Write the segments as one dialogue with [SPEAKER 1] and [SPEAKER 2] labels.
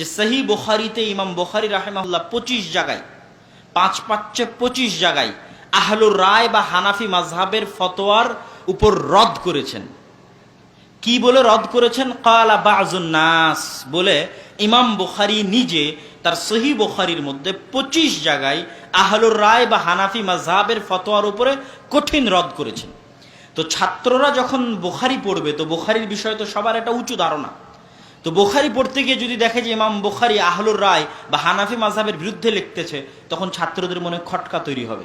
[SPEAKER 1] যে সহি বুখারিতে ইমাম বুখারি রাহেমাহুল্লাহ পঁচিশ জায়গায়, পাঁচ পাঁচে পঁচিশ জায়গায় আহলুর রায় বা হানাফি মাজহাবের ফতোয়ার উপর রদ করেছেন। কি বলে রদ করেছেন? কালা বাজুন নাস বলে ইমাম বুখারি নিজে তার সহি বুখারির মধ্যে পঁচিশ জায়গায় আহলুর রায় বা হানাফি মাজহাবের ফতোয়ার উপরে কঠিন রদ করেছেন। তো ছাত্ররা যখন বুখারি পড়বে, তো বুখারির বিষয়ে তো সবার একটা উঁচু ধারণা। তো বুখারি পড়তে গিয়ে যদি দেখে যে ইমাম বুখারি আহলুর রায় বা হানাফি মাজহাবের বিরুদ্ধে লিখতেছে, তখন ছাত্রদের মনে খটকা তৈরি হবে।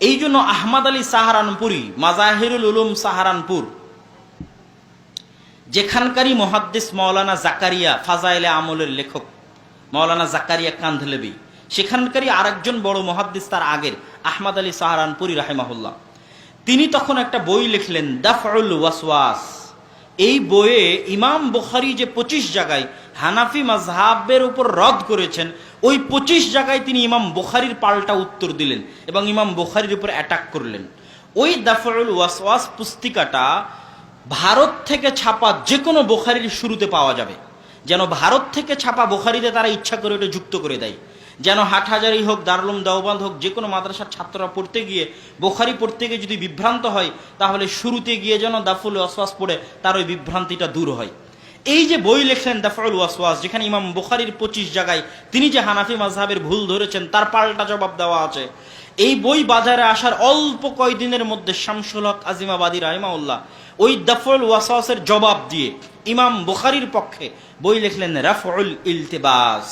[SPEAKER 1] এই জন্য আহমদ আলী সাহারানপুরি, মাজাহিরুল উলুম সাহারানপুর, যেখানকারই মহাদ্দিস মৌলানা জাকারিয়া ফাজাইলে আমলের লেখক মৌলানা জাকারিয়া কান্ধলেবি, সেখানকারই আরেকজন বড় মহাদ্দিস তার আগের, আহমদ আলী সাহারানপুরি রাহেমাহুল্লাহ। তিনি তখন একটা বই লিখলেন, দাফউল ওয়াসওয়াস। এই বইয়ে ইমাম বুখারি যে পঁচিশ জায়গায় হানাফি মাজহাবের উপর রদ করেছেন, ওই পঁচিশ জায়গায় তিনি ইমাম বুখারির পাল্টা উত্তর দিলেন এবং ইমাম বুখারির উপর অ্যাটাক করলেন। ওই দাফউল ওয়াসওয়াস পুস্তিকাটা ভারত থেকে ছাপা যে কোনো বোখারির শুরুতে পাওয়া যাবে। যেন ভারত থেকে ছাপা বোখারিতে তারা ইচ্ছা করে ওটা যুক্ত করে দেয়। যেন হাটহাজারি হোক দারুলুম দেওবান্ধ হোক যে কোনো মাদ্রাসার ছাত্ররা পড়তে গিয়ে, বোখারি পড়তে গিয়ে যদি বিভ্রান্ত হয়, তাহলে শুরুতে গিয়ে যেন দাফুল ওয়াসওয়াস পড়ে, তার ওই বিভ্রান্তিটা দূর হয়। এই যে বই লেখলেন দাফুল ওয়াসওয়াস, যেখানে ইমাম বুখারির পঁচিশ জায়গায় তিনি যে হানাফি মাজহাবের ভুল ধরেছেন, তার পাল্টা জবাব দেওয়া আছে। এই বই বাজারে আসার অল্প কয়দিনের মধ্যে শামসুল হক আজিমাবাদী রাহিমাউল্লাহ ওই দাফুল ওয়াসওয়াসের জবাব দিয়ে ইমাম বুখারির পক্ষে বই লিখলেন রাফউল ইলতিবাস।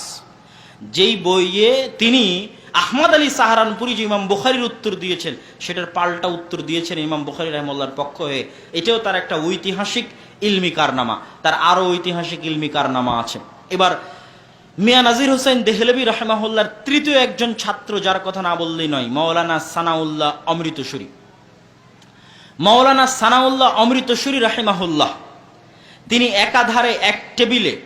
[SPEAKER 1] যেই বইয়ে তিনি আহমদ আলী সাহারানপুরি যে ইমাম বুখারির উত্তর দিয়েছেন, সেটার পাল্টা উত্তর দিয়েছেন ইমাম বুখারি রহমল্লার পক্ষ হয়ে। এটাও তার একটা ঐতিহাসিক ইলমি কারনামা, তার আরও ঐতিহাসিক ইলমি কারনামা আছে। এবার মিয়া নাজির হোসেন দেহলবি রহমাহুল্লার তৃতীয় একজন ছাত্র, যার কথা না বললেই নয় মৌলানা সানাউল্লাহ অমৃতসরী। মৌলানা সানাউল্লাহ অমৃতসরী রাহেমাহুল্লাহ, তিনি একাধারে এক টেবিলে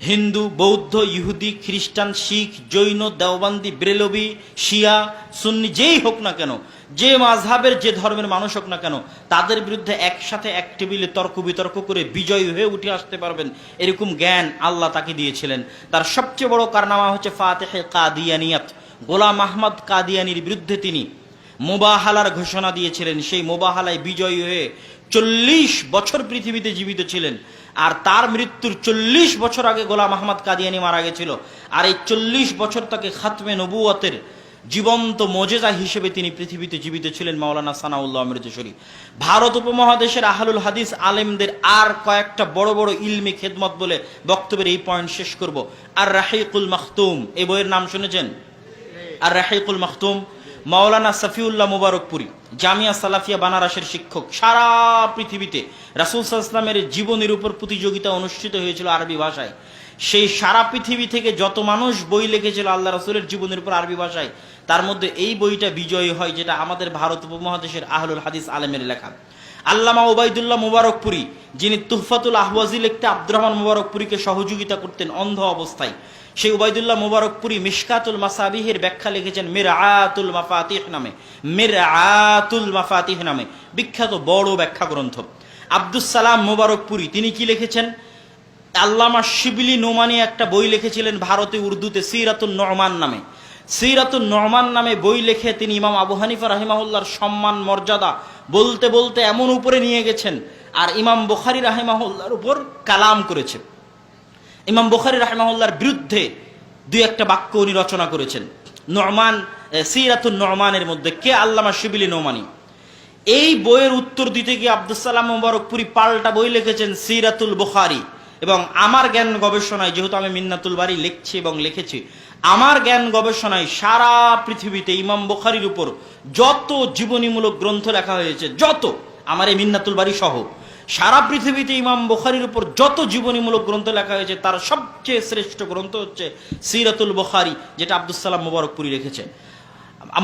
[SPEAKER 1] হিন্দু, বৌদ্ধ, ইহুদি, খ্রিস্টান, শিখ, জৈন, দেওবান্দি, ব্রেলবি, শিয়া, সুন্নি, যেই হোক না কেন, যে মাঝহাবের, যে ধর্মের মানুষ হোক না কেন, তাদের বিরুদ্ধে একসাথে এক টেবিলে তর্ক বিতর্ক করে বিজয়ী হয়ে উঠে আসতে পারবেন, এরকম জ্ঞান আল্লাহ তাকে দিয়েছিলেন। তার সবচেয়ে বড় কারনামা হচ্ছে ফাতেহে কাদিয়ানিয়াত। গোলাম আহমদ কাদিয়ানির বিরুদ্ধে তিনি মোবাহালার ঘোষণা দিয়েছিলেন, সেই মোবাহালায় বিজয়ী হয়ে চল্লিশ বছর পৃথিবীতে জীবিত ছিলেন। আর তার মৃত্যুর চল্লিশ বছর আগে গোলাম আহমদ কাদিয়ানি মারা গেছিল। আর এই চল্লিশ বছর তাকে খাতমে নবুয়তের জীবন্ত মজেজা হিসেবে তিনি পৃথিবীতে জীবিত ছিলেন মাওলানা সানাউল্লাহ অমৃতসরী ভারত উপমহাদেশের আহলুল হাদিস আলেমদের আর কয়েকটা বড় বড় ইলমি খেদমত বলে বক্তব্যের এই পয়েন্ট শেষ করব। আর রাহিকুল মাখতুম এই বইয়ের নাম শুনেছেন? আর রাহিকুল মাখতুম মাওলানা সাফিউল্লাহ মুবারকপুরি, জামিয়া সালাফিয়া বানারসের শিক্ষক, সারা পৃথিবীতে রাসুল ইসলামের জীবনের উপর প্রতিযোগিতা অনুষ্ঠিত হয়েছিল আরবি ভাষায়। সেই সারা পৃথিবী থেকে যত মানুষ বই লিখেছিল আল্লাহ রসুলের জীবনের উপর আরবি ভাষায়, তার মধ্যে এই বইটা বিজয়ী হয় যেটা আমাদের ভারত উপমহাদেশের আহলুল হাদিস আলমের লেখা। আল্লামা ওবায়দুল্লাহ মুবারকপুরি, যিনি তুহফাতুল আহওয়াজি লিখতে আব্দুর রহমান মুবারকপুরীকে সহযোগিতা করতেন অন্ধ অবস্থায়। সেই উবায়দুল্লাহ মুবারকপুরি মিশকাতুল মাসাবিহের ব্যাখ্যা লিখেছেন মির আতুল মাফাতিহ নামে মির আতুল মাফাতিহ নামে। বিখ্যাত বড় ব্যাখ্যা গ্রন্থ আব্দুস সালাম মুবারকপুরি, তিনি কি লিখেছেন? আল্লামা শিবলি নোমানি একটা বই লিখেছিলেন ভারতে উর্দুতে সিরাতুল নহমান নামে। সিরাতুল নহমান নামে বই লিখে তিনি ইমাম আবু হানিফা রাহিমাহুল্লার সম্মান, মর্যাদা বলতে বলতে এমন উপরে নিয়ে গেছেন। আর ইমাম বখারি রাহেমাহুল্লার উপর কালাম করেছে ইমাম বখারি রাহেমাহুল্লার বিরুদ্ধে দুই একটা বাক্য উনি রচনা করেছেন। নরমান সিরাতুল নরমানের মধ্যে কে আল্লামা শিবিলি নোমানি? এই বইয়ের উত্তর দিতে গিয়ে আব্দুল সালাম মুবারকপুরি পাল্টা বই লিখেছেন সিরাতুল বুখারি। এবং আমার জ্ঞান গবেষণায়, যেহেতু আমি মিন্নাতুল বাড়ি লিখছি এবং লিখেছি, আমার জ্ঞান গবেষণায় সারা পৃথিবীতে ইমাম বুখারির উপর যত জীবনীমূলক গ্রন্থ লেখা হয়েছে, যত, আমার এই মিন্নাতুল বাড়ি সহ, সারা পৃথিবীতে ইমাম বুখারির উপর যত জীবনীমূলক গ্রন্থ লেখা হয়েছে, তার সবচেয়ে শ্রেষ্ঠ গ্রন্থ হচ্ছে সিরাতুল বুখারি, যেটা আব্দুল সালাম মুবারকপুরি লিখেছে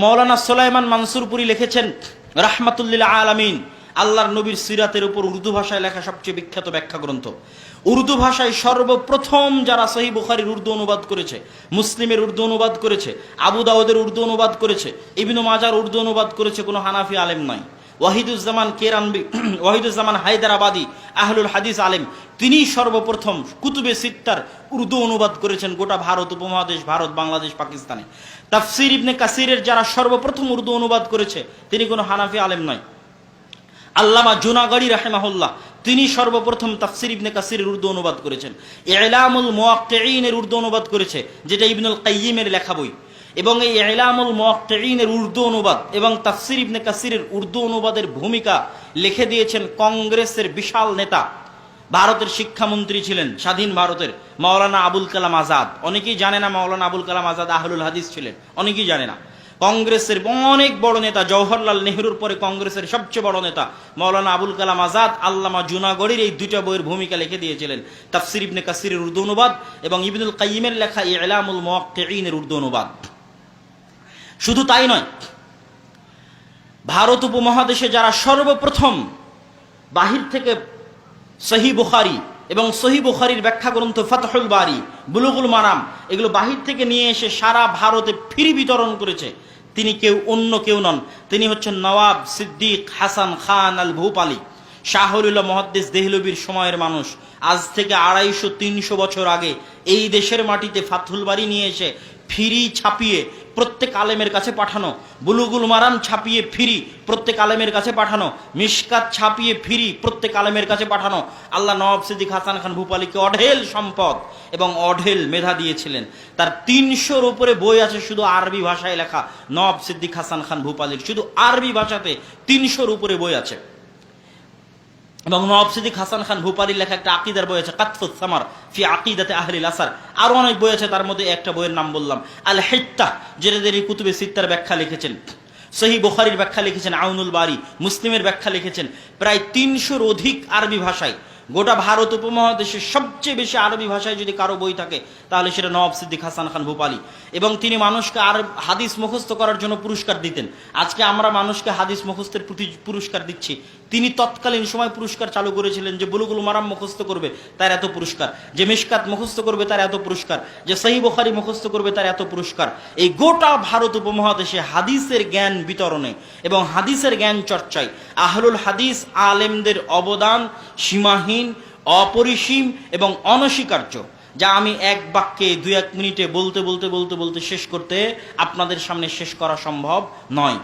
[SPEAKER 1] মৌলানা সোলাইমান মানসুরপুরি লিখেছেন রাহমাতুল্লিল আলামিন আল্লাহর নবীর সিরাতের উপর উর্দু ভাষায় লেখা সবচেয়ে বিখ্যাত ব্যাখ্যা গ্রন্থ উর্দু ভাষায় সর্বপ্রথম যারা সহি বুখারির উর্দু অনুবাদ করেছে, মুসলিমের উর্দু অনুবাদ করেছে, আবু দাউদের উর্দু অনুবাদ করেছে, ইবিনু মাজার উর্দু অনুবাদ করেছে কোনো হানাফি আলেম নয় ওয়াহিদুজ্জামান কেরানবি, ওয়াহিদুজ্জামান হায়দারাবাদী আহলুল হাদিস আলেম, তিনি সর্বপ্রথম কুতুবে সিত্তার উর্দু অনুবাদ করেছেন গোটা ভারত উপমহাদেশ, ভারত, বাংলাদেশ, পাকিস্তানে। তাফসির ইবনে কাসিরের যারা সর্বপ্রথম উর্দু অনুবাদ করেছে, তিনি কোনো হানাফি আলেম নয় আল্লামা জুনাগড়ি রাহেমাহুল্লাহ, তিনি সর্বপ্রথম তাফসির ইবনে কাসিরের উর্দু অনুবাদ করেছেন। এলামুল মোয়াক্তেইনের উর্দু অনুবাদ করেছে, যেটা ইবনুল কাইয়িমের লেখা বই। এবং এই এলামুল মোয়াক্তেইনের উর্দু অনুবাদ এবং তাফসির ইবনে কাসিরের উর্দু অনুবাদের ভূমিকা লিখে দিয়েছেন কংগ্রেসের বিশাল নেতা। ভারতের শিক্ষামন্ত্রী ছিলেন, স্বাধীন ভারতের মাওলানা আবুল কালাম আজাদ। অনেকেই জানে না মাওলানা আবুল কালাম আজাদ আহলুল হাদিস ছিলেন, অনেকেই জানে না। কংগ্রেসের অনেক বড় নেতা, জওহরলাল নেহরুর পরে কংগ্রেসের সবচেয়ে বড় নেতা মাওলানা আবুল কালাম আজাদ, আল্লামা জুনাগড়ির এই দুইটা বইয়ের ভূমিকা লিখে দিয়েছিলেন। তাফসির ইবনে কাসিরের উর্দু অনুবাদ এবং ইবনুল কাইমের লেখা ইলামুল মুওয়াক্কিঈনের উর্দু অনুবাদ শুধু তাই নয়, ভারত উপমহাদেশে যারা সর্বপ্রথম বাহির থেকে সহি বুখারি এবং সহি বুখারির ব্যাখ্যা গ্রন্থ ফাতহুল বারি, বুলুগুল মারাম, এগুলো বাহির থেকে নিয়ে এসে সারা ভারতে ফিরি বিতরণ করেছে। তিনি কেউ অন্য কেউ নন। তিনি হচ্ছেন নওয়াব সিদ্দিক হাসান খান আল ভূপালি শাহরুল্লাহ মহাদ্দেশ দেহলবির সময়ের মানুষ। আজ থেকে আড়াইশো তিনশো বছর আগে এই দেশের মাটিতে ফাথুল বাড়ি নিয়ে এসে ফিরি ছাপিয়ে প্রত্যেক আলেমের কাছে পাঠানো। বুলুগুল মারাম ছাপিয়ে ফিরি, প্রত্যেক আলেমের কাছে পাঠানো। মিসকাত ছাপিয়ে ফিরি, প্রত্যেক আলেমের কাছে পাঠানো। আল্লাহ নবাব সিদ্দিক হাসান খান ভূপালিকে অঢেল সম্পদ এবং অঢেল মেধা দিয়েছিলেন। তার তিনশোর উপরে বই আছে শুধু আরবি ভাষায় লেখা। নবাব সিদ্দিক হাসান খান ভূপালির শুধু আরবি ভাষাতে তিনশোর উপরে বই আছে। এবং নওয়াব সিদ্দিক হাসান খান ভূপালির লেখা একটা আকিদার বই আছে কাতফুত সামার ফি আকিদাতে আহলিল আসার আরও অনেক বই আছে, তার মধ্যে একটা বইয়ের নাম বললাম। আল হেত্তা যেটা তিনি কুতুবে সিত্তার ব্যাখ্যা লিখেছেন। সহি বুখারির ব্যাখ্যা লিখেছেন আউনুল বারি, মুসলিমের ব্যাখ্যা লিখেছেন। প্রায় তিনশোর অধিক আরবি ভাষায় গোটা ভারত উপমহাদেশে সবচেয়ে বেশি আরবি ভাষায় যদি কারও বই থাকে, তাহলে সেটা নবাব সিদ্দিক হাসান খান ভূপালি। এবং তিনি মানুষকে আর হাদিস মুখস্থ করার জন্য পুরস্কার দিতেন। আজকে আমরা মানুষকে হাদিস মুখস্থের পুরস্কার দিচ্ছি। তিনি তৎকালীন সময় পুরস্কার চালু করেছিলেন যে বুলুগুল মারাম মুখস্থ করবে, তার এত পুরস্কার। যে মিশকাত মুখস্থ করবে, তার এত পুরস্কার। যে সহি বখারি মুখস্থ করবে, তার এত পুরস্কার। এই গোটা ভারত উপমহাদেশে হাদিসের জ্ঞান বিতরণে এবং হাদিসের জ্ঞান চর্চায় আহলুল হাদিস আলেমদের অবদান সীমাহীন অপরিসীম এবং অনস্বীকার্য, যা আমি এক বাক্যে দুই এক মিনিটে বলতে বলতে বলতে বলতে শেষ করতে আপনাদের সামনে শেষ করা সম্ভব নয়।